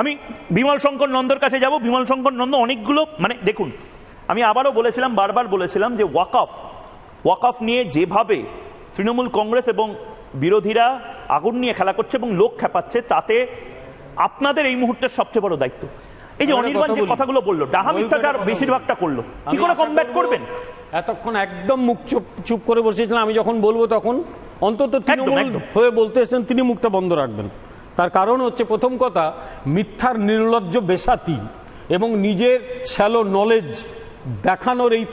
আমি বিমল শঙ্কর নন্দর কাছে যাব। বিমল শঙ্কর নন্দ অনেকগুলো মানে দেখুন আমি আবারও বলেছিলাম বারবার বলেছিলাম যে ওয়াকফ ওয়াকফ নিয়ে যেভাবে তৃণমূল কংগ্রেস এবং বিরোধীরা আগুন নিয়ে খেলা করছে এবং লোক খেপাচ্ছে তাতে আপনাদের এই মুহূর্তের সবচেয়ে বড় দায়িত্ব। এই যে অনির্বাণ যে কথাগুলো বলল ডাহা মিথ্যাচার বেশিরভাগটা করল। কি করে কমব্যাট করবেন? এতক্ষণ একদম মুখ চুপ চুপ করে বসেছিলাম। আমি যখন বলব তখন অন্তত তৃণমূল। হয়ে বলতে এসেছেন তিনি মুখটা বন্ধ রাখবেন। তার কারণ হচ্ছে প্রথম কথা, মিথ্যার নির্লজ্জ বেসাতি এবং নিজের শ্যালো নলেজ দেখানোর এই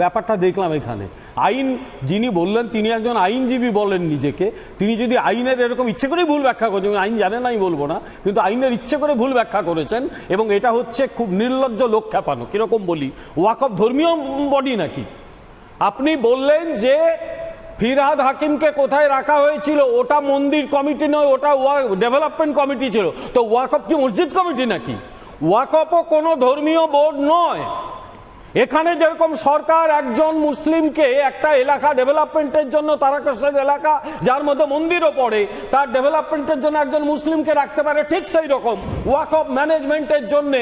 ব্যাপারটা দেখলাম এখানে। আইন যিনি বললেন, তিনি একজন আইনজীবী বলেন নিজেকে। তিনি যদি আইনের এরকম ইচ্ছে করেই ভুল ব্যাখ্যা করেছেন আইন জানেন আমি বলব না, কিন্তু আইনের ইচ্ছে করে ভুল ব্যাখ্যা করেছেন এবং এটা হচ্ছে খুব নির্লজ্জ লোক খেপানো কীরকম বলি? ওয়াকফ ধর্মীয় বডি নাকি? আপনি বললেন যে ফিরহাদ হাকিমকে কোথায় রাখা হয়েছিল? ওটা মন্দির কমিটি নয়, ওটা ডেভেলপমেন্ট কমিটি ছিল। তো ওয়াকফ কি মসজিদ কমিটি নাকি? ওয়াকফও কোনো ধর্মীয় বোর্ড নয়। এখানে যেরকম সরকার একজন মুসলিমকে একটা এলাকা ডেভেলপমেন্টের জন্য তারাকেশ্বর এলাকা যার মধ্যে মন্দিরও পড়ে তার ডেভেলপমেন্টের জন্য একজন মুসলিমকে রাখতে পারে ঠিক সেই রকম। ওয়াকফ ম্যানেজমেন্টের জন্য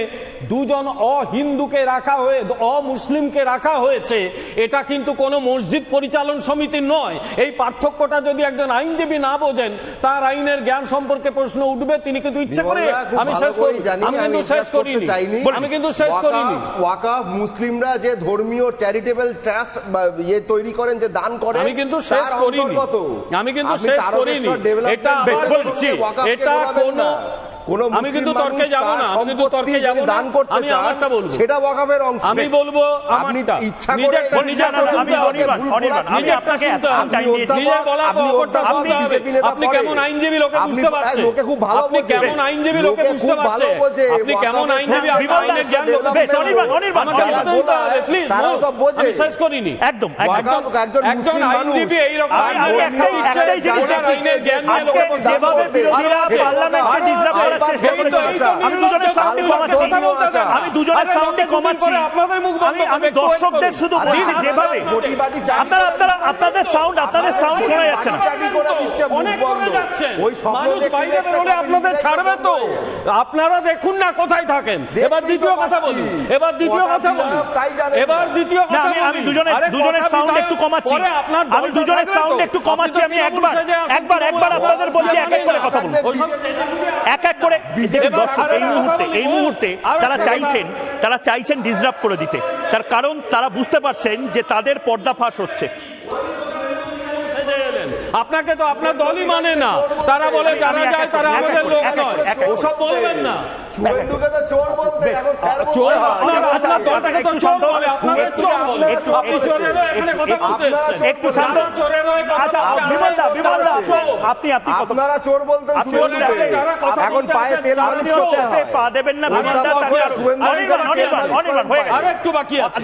দুজন অহিন্দুকে রাখা হয়ে অমুসলিমকে রাখা হয়েছে এটা কিন্তু কোনো মসজিদ পরিচালন সমিতি নয়। এই পার্থক্যটা যদি একজন আইনজীবী না বোঝেন তার আইনের জ্ঞান সম্পর্কে প্রশ্ন উঠবে তিনি কিন্তু ইচ্ছে করে আমি শেষ করি আমি কিন্তু শেষ করিনি। আমি কিন্তু শেষ করিনি। ওয়াকাফ- ওয়াকাফ মুসলিমরা যে ধর্মীয় চ্যারিটেবল ট্রাস্ট ইয়ে তৈরি করেন যে দান করেন আমি কিন্তু শেষ করিনি। আমি কিন্তু শেষ করিনি। এটা বলছে এটা কোনো। কোনো আমি কিন্তু তর্কে যাব না আমি কিন্তু তর্কে যাব না দান করতে আমি চান, আমারটা বলব। সেটা ওয়াকাফের অংশ। আমি বলব আপনি ইচ্ছা করে নিজের আমি অনির্বাণ, অনির্বাণ, আমি আপনাকে time বলা আপনি। বিজেপি নেতা আপনি কেমন আইনজীবী লোকে বুঝতে পারছেন? লোকে খুব ভালো আপনি কেমন আইনজীবী লোকে বুঝতে পারছে? আপনি কেমন আইনজীবী? আপনার আইনের জ্ঞান লোকে বেশ, অনির্বাণ, অনির্বাণ, তারাও move. সব বোঝে। আমি শেষ করিনি। একদম একদম একজন একজন আইনজীবী আমি ধর্মীয় একটাই- ইচ্ছে একটাই জিনিস ওনার জ্ঞান নিয়ে আজকে যেভাবে বিরোধীরা পার্লামেন্টে আরও আমি দুজনের কমাচ্ছি। আমি দুজনের কমাচ্ছি। আপনাদের মুখ আমি- আমি দর্শকদের শুধু বলছি আপনারা যেভাবে কোটি বাটি চাকরি আপনারা আপনারা আপনাদের সাউন্ড আপনাদের সাউন্ড শোনা যাচ্ছে না। চাকরি করে দিচ্ছে, মুখ অনেক বন্ধ। করে যাচ্ছেন। ওই স্বপ্ন মানুষ বাইরে বেরোলে আপনাদের ছাড়বে তো। আপনারা দেখুন না কোথায় থাকেন। এবার দ্বিতীয় কথা। বলি। এবার দ্বিতীয় কথা বলি। এবার দ্বিতীয় কথা আমি দুজনের দুজনের সাউন্ড একটু কমাচ্ছি। আমি দুজনের সাউন্ড একটু কমাচ্ছি আমি একবার একবার একবার আপনাদের বলছি এক এক করে কথা বলুন। এক এক করে দর্শক এই মুহূর্তে এই মুহূর্তে তারা চাইছেন তারা চাইছেন ডিসরাপ করে দিতে। তার কারণ তারা বুঝতে পারছেন যে তাদের পর্দাফাশ হচ্ছে। আপনাকে তো আপনার দলই মানে না। তারা বলে যারা যায় তারা আমাদের লোক নয়। ওসব বলবেন না। শুভেন্দুকে তো চোর বলতেন, এখন স্যার চোর। আপনার দলটাকে তো চোর বলে বলে। আপনি চোরের এখানে কথা বলতে একটু শান্ত চোরের কথা আচ্ছা বলতে বিমলদা আসেন, বিমলদা তারা চোর। আপনি আপনি আপনারা চোর বলতেন শুভেন্দুকে। এখন পায়ে তেল মালিশ করতে হয়। পা দেবেন না তাহলে হয়ে গেছে। বাকি আছে।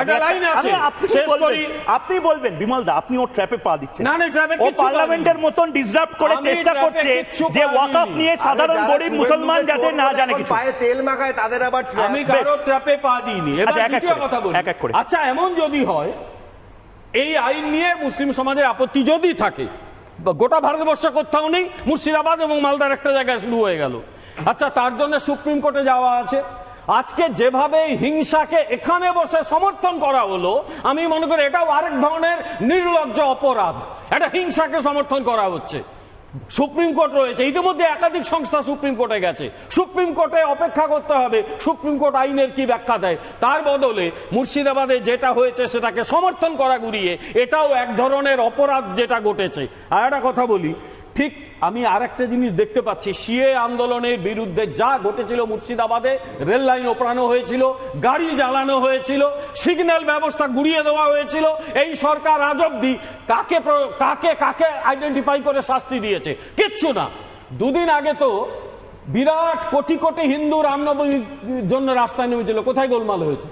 একটা লাইন আছে। আপনি বলবেন? আপনি বলবেন বিমলদা আপনি ওর ট্র্যাপে পা দিচ্ছেন। না, না, trap ও পার্লামেন্টের মতন ডিসরাপ্ট করে চেষ্টা করছে যে। ওয়াকফ নিয়ে সাধারণ গরিব মুসলমান যাতে না বলে, জানে কিছু। পায়ে তেল মাখায় তাদের আবার। আমি কারও ট্র্যাপে পা দিইনি। এবার আচ্ছা, এক এক দ্বিতীয় কথা বলি। এক এক করে। আচ্ছা এমন যদি হয় এই আইন নিয়ে মুসলিম সমাজের আপত্তি যদি থাকে গোটা ভারতবর্ষে কোথাও নেই মুর্শিদাবাদ এবং মালদার একটা জায়গায় শুরু হয়ে গেল। আচ্ছা তার জন্য সুপ্রিম কোর্টে যাওয়া আছে। আজকে যেভাবে হিংসাকে এখানে বসে সমর্থন করা হলো আমি মনে করি এটাও আরেক ধরনের নির্লজ্জ অপরাধ। এটা হিংসাকে সমর্থন করা হচ্ছে। সুপ্রিম কোর্ট রয়েছে। ইতিমধ্যে একাধিক সংস্থা সুপ্রিম কোর্টে গেছে। সুপ্রিম কোর্টে অপেক্ষা করতে হবে, সুপ্রিম কোর্ট আইনের কি ব্যাখ্যা দেয়। তার বদলে মুর্শিদাবাদে যেটা হয়েছে সেটাকে সমর্থন করা ঘুরিয়ে এটাও এক ধরনের অপরাধ যেটা ঘটেছে। আর একটা কথা বলি ঠিক আমি আর একটা জিনিস দেখতে পাচ্ছি। সিএ আন্দোলনের বিরুদ্ধে যা ঘটেছিল মুর্শিদাবাদে, রেল লাইন ওপরানো হয়েছিল, গাড়ি জ্বালানো হয়েছিল, সিগন্যাল ব্যবস্থা গুড়িয়ে দেওয়া হয়েছিল, এই সরকার আজ অব্দি কাকে কাকে কাকে আইডেন্টিফাই করে শাস্তি দিয়েছে? কিচ্ছু না। দুদিন আগে তো বিরাট কোটি কোটি হিন্দু রামনবমীর জন্য রাস্তায় নেমেছিল। কোথায় গোলমাল হয়েছে?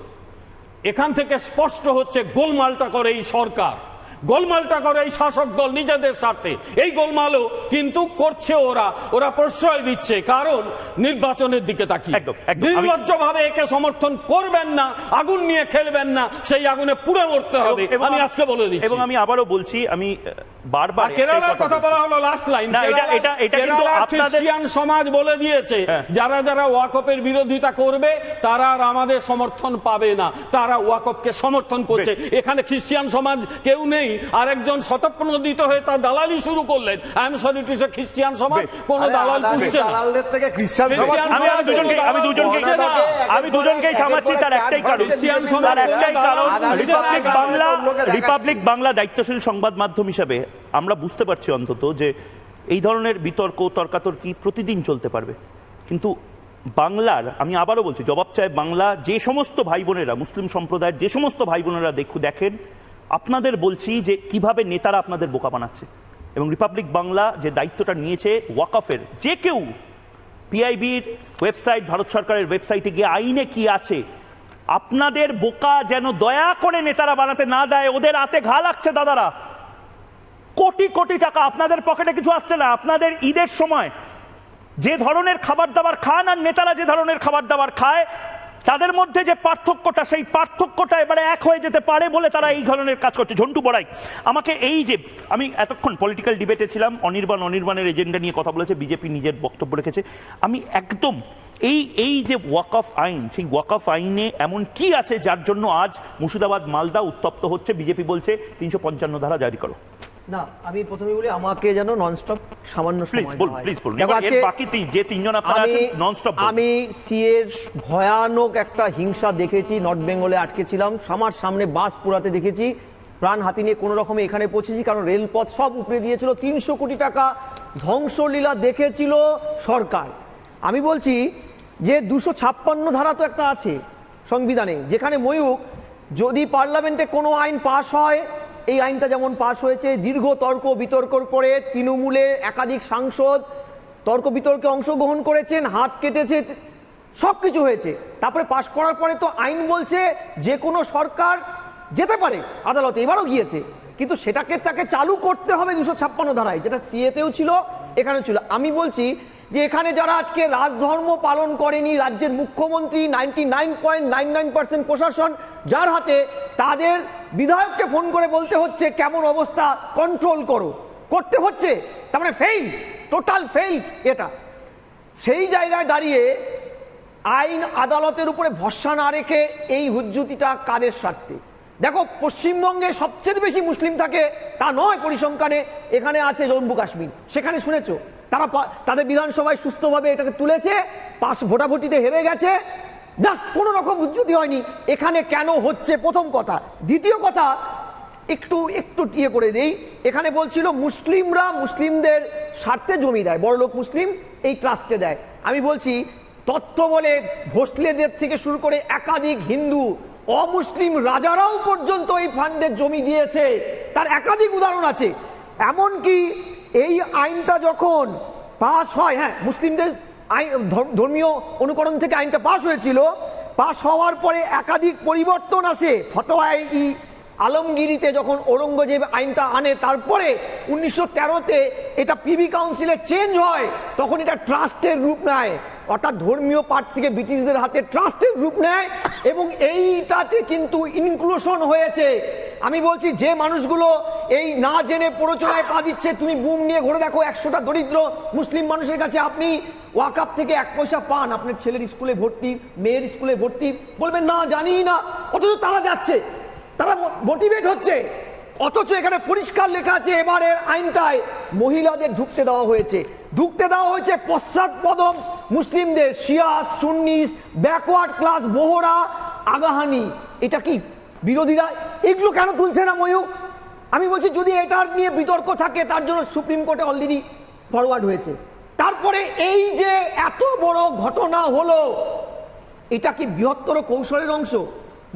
এখান থেকে স্পষ্ট হচ্ছে গোলমালটা করে এই সরকার। গোলমালটা করে এই শাসক দল নিজেদের স্বার্থে। এই গোলমালও কিন্তু করছে ওরা। ওরা প্রশ্রয় দিচ্ছে কারণ নির্বাচনের দিকে তাকিয়ে। নির্লজ্জভাবে একে সমর্থন করবেন না আগুন নিয়ে খেলবেন না সেই আগুনে পুড়ে মরতে হবে। আমি আজকে বলে দিচ্ছি। এবং আমি আবারও বলছি আমি বারবার আর কেরালার কথা বলা হলো লাস্ট লাইন না, এটা- এটা- এটা কিন্তু আপনাদের- খ্রিস্টিয়ান সমাজ বলে দিয়েছে হ্যাঁ। যারা যারা ওয়াকফের বিরোধিতা করবে তারা আর আমাদের সমর্থন পাবে না। তারা ওয়াকফকে সমর্থন করছে। এখানে খ্রিস্টিয়ান সমাজ কেউ নেই। আর একজন শতপ্রণোদিত হয়ে তার দালালি শুরু করলেন। I am sorry to say সমাজ কোন দালাল পুষছে দালালদের থেকে খ্রিস্টান সমাজ আমি আমি দুজনকে আমি দুজনকে আমি দুজনকেই থামাচ্ছি তার একটাই কারণ। খ্রিস্টিয়ান সমাজ একটাই কারণ রিপাবলিক বাংলা রিপাবলিক বাংলা দায়িত্বশীল সংবাদ মাধ্যম হিসাবে আমরা বুঝতে পারছি অন্তত যে এই ধরনের বিতর্ক, তর্কাতর্কি প্রতিদিন চলতে পারবে। কিন্তু বাংলার, আমি আবারও বলছি, জবাব চাই বাংলা, যে সমস্ত ভাই বোনেরা মুসলিম সম্প্রদায়ের যে সমস্ত ভাই বোনেরা দেখু, দেখেন, আপনাদের বলছি যে কীভাবে নেতারা আপনাদের বোকা বানাচ্ছে। এবং রিপাবলিক বাংলা যে দায়িত্বটা নিয়েছে ওয়াকফের, যে কেউ পিআইবির ওয়েবসাইট, ভারত সরকারের ওয়েবসাইটে গিয়ে আইনে কি আছে, আপনাদের বোকা যেন দয়া করে নেতারা বানাতে না দেয়, ওদের হাতে ঘা লাগছে দাদারা। কোটি কোটি টাকা, আপনাদের পকেটে কিছু আসছে না। আপনাদের ঈদের সময় যে ধরনের খাবার দাবার খান আর নেতারা যে ধরনের খাবার দাবার খায়, তাদের মধ্যে যে পার্থক্যটা, সেই পার্থক্যটা এবারে এক হয়ে যেতে পারে বলে তারা এই ধরনের কাজ করছে। ঝন্টু বড়াই, আমাকে এই যে, আমি এতক্ষণ পলিটিক্যাল ডিবেটে ছিলাম, অনির্বাণ, অনির্বাণের এজেন্ডা নিয়ে কথা বলেছে, বিজেপি নিজের বক্তব্য রেখেছে। আমি একদম এই এই যে ওয়াক অফ আইন, সেই ওয়াক অফ আইনে এমন কি আছে যার জন্য আজ মুর্শিদাবাদ, মালদা উত্তপ্ত হচ্ছে? বিজেপি বলছে, তিনশো পঞ্চান্ন ধারা জারি করো। না আমি প্রথমে বলি আমাকে যেন ননস্টপ সামান্য প্লিজ সময় বলুন দেওয়া প্লিজ বলুন। এবার বাকি তিন- যে তিনজন আপনারা আমি আছেন ননস্টপ আমি সিএর ভয়ানক একটা হিংসা দেখেছি নর্থ বেঙ্গলে আটকে ছিলাম। আমার সামনে বাস পোড়াতে দেখেছি। প্রাণ হাতি নিয়ে কোনো রকমে এখানে পৌঁছেছি কারণ রেলপথ সব উপরে দিয়েছিল। তিনশো কোটি টাকা ধ্বংসলীলা দেখেছিল সরকার। আমি বলছি যে দুশো ছাপ্পান্ন ধারা তো একটা আছে সংবিধানে যেখানে ময়ূক যদি পার্লামেন্টে কোনো আইন পাশ হয় এই আইনটা যেমন পাশ হয়েছে, দীর্ঘ তর্ক বিতর্কর পরে তৃণমূলের একাধিক সাংসদ তর্ক বিতর্কে অংশগ্রহণ করেছেন, হাত কেটেছে সব কিছু হয়েছে। তারপরে পাশ করার পরে তো আইন বলছে যে কোনো সরকার যেতে পারে আদালতে, এবারও গিয়েছে। কিন্তু সেটাকে তাকে চালু করতে হবে দুশো ছাপ্পান্ন ধারায়, যেটা সিএতেও ছিল এখানে ছিল। আমি বলছি যে এখানে যারা আজকে রাজধর্ম পালন করেনি, রাজ্যের মুখ্যমন্ত্রী ninety nine point nine nine percent প্রশাসন, যার হাতে তাদের বিধায়ককে ফোন করে বলতে হচ্ছে, কেমন অবস্থা কন্ট্রোল করো। করতে হচ্ছে, তার মানে ফেইল টোটাল ফেইল এটা। সেই জায়গায় দাঁড়িয়ে আইন আদালতের উপরে ভরসা না রেখে এই হুজ্জুতিটা কাদের স্বার্থে? দেখো, পশ্চিমবঙ্গে সবচেয়ে বেশি মুসলিম থাকে তা নয়, পরিসংখ্যানে। এখানে আছে জম্মু কাশ্মীর। সেখানে শুনেছো? তারা তাদের বিধানসভায় সুস্থভাবে এটাকে তুলেছে, পাশ ভোটাভুটিতে হেরে গেছে জাস্ট কোনো রকম হুজ্জুতি হয়নি। এখানে কেন হচ্ছে প্রথম কথা। দ্বিতীয় কথা, একটু একটু ইয়ে করে দেই। এখানে বলছিল মুসলিমরা মুসলিমদের স্বার্থে জমি দেয়, বড়লোক মুসলিম এই ট্রাস্টে দেয়। আমি বলছি, তত্ত্ব বলে ভোসলেদের থেকে শুরু করে একাধিক হিন্দু, অমুসলিম রাজারাও পর্যন্ত এই ফান্ডের জমি দিয়েছে। তার একাধিক উদাহরণ আছে। এমনকি এই আইনটা যখন পাস হয় হ্যাঁ মুসলিমদের আইন, ধর্ম- ধর্মীয় অনুকরণ থেকে আইনটা পাস হয়েছিল পাস হওয়ার পরে একাধিক পরিবর্তন আসে। ফতোয়ায় ই আলমগিরিতে যখন ঔরঙ্গজেব আইনটা আনে, তারপরে উনিশশো তেরোতে এটা পিবি কাউন্সিলে চেঞ্জ হয়, তখন এটা ট্রাস্টের রূপ নেয়। অর্থাৎ ধর্মীয় পাঠ থেকে ব্রিটিশদের হাতে ট্রাস্টের রূপ নেয় এবং এইটাতে কিন্তু ইনক্লুশন হয়েছে। আমি বলছি, যে মানুষগুলো এই না জেনে প্ররোচনায় পা দিচ্ছে, তুমি বুম নিয়ে ঘুরে দেখো, একশোটা দরিদ্র মুসলিম মানুষের কাছে আপনি ওয়াকাপ থেকে এক পয়সা পান, আপনার ছেলের স্কুলে ভর্তি, মেয়ের স্কুলে ভর্তি, বলবেন, না জানি না। অথচ তারা যাচ্ছে, তারা মোটিভেট হচ্ছে। অথচ এখানে পরিষ্কার লেখা আছে, এবারের আইনটায় মহিলাদের ঢুকতে দেওয়া হয়েছে। ঢুকতে দেওয়া হয়েছে পশ্চাৎপদম মুসলিমদের Shias Sunnis backward class Bohra, Agakhani. এটা কি? বিরোধীরা, এগুলো কেন তুলছে না ময়ূক আমি বলছি, যদি এটার নিয়ে বিতর্ক থাকে, তার জন্য সুপ্রিম কোর্টে অলরেডি ফরওয়ার্ড হয়েছে। তারপরে এই যে এত বড় ঘটনা হলো, এটা কি বৃহত্তর কৌশলের অংশ?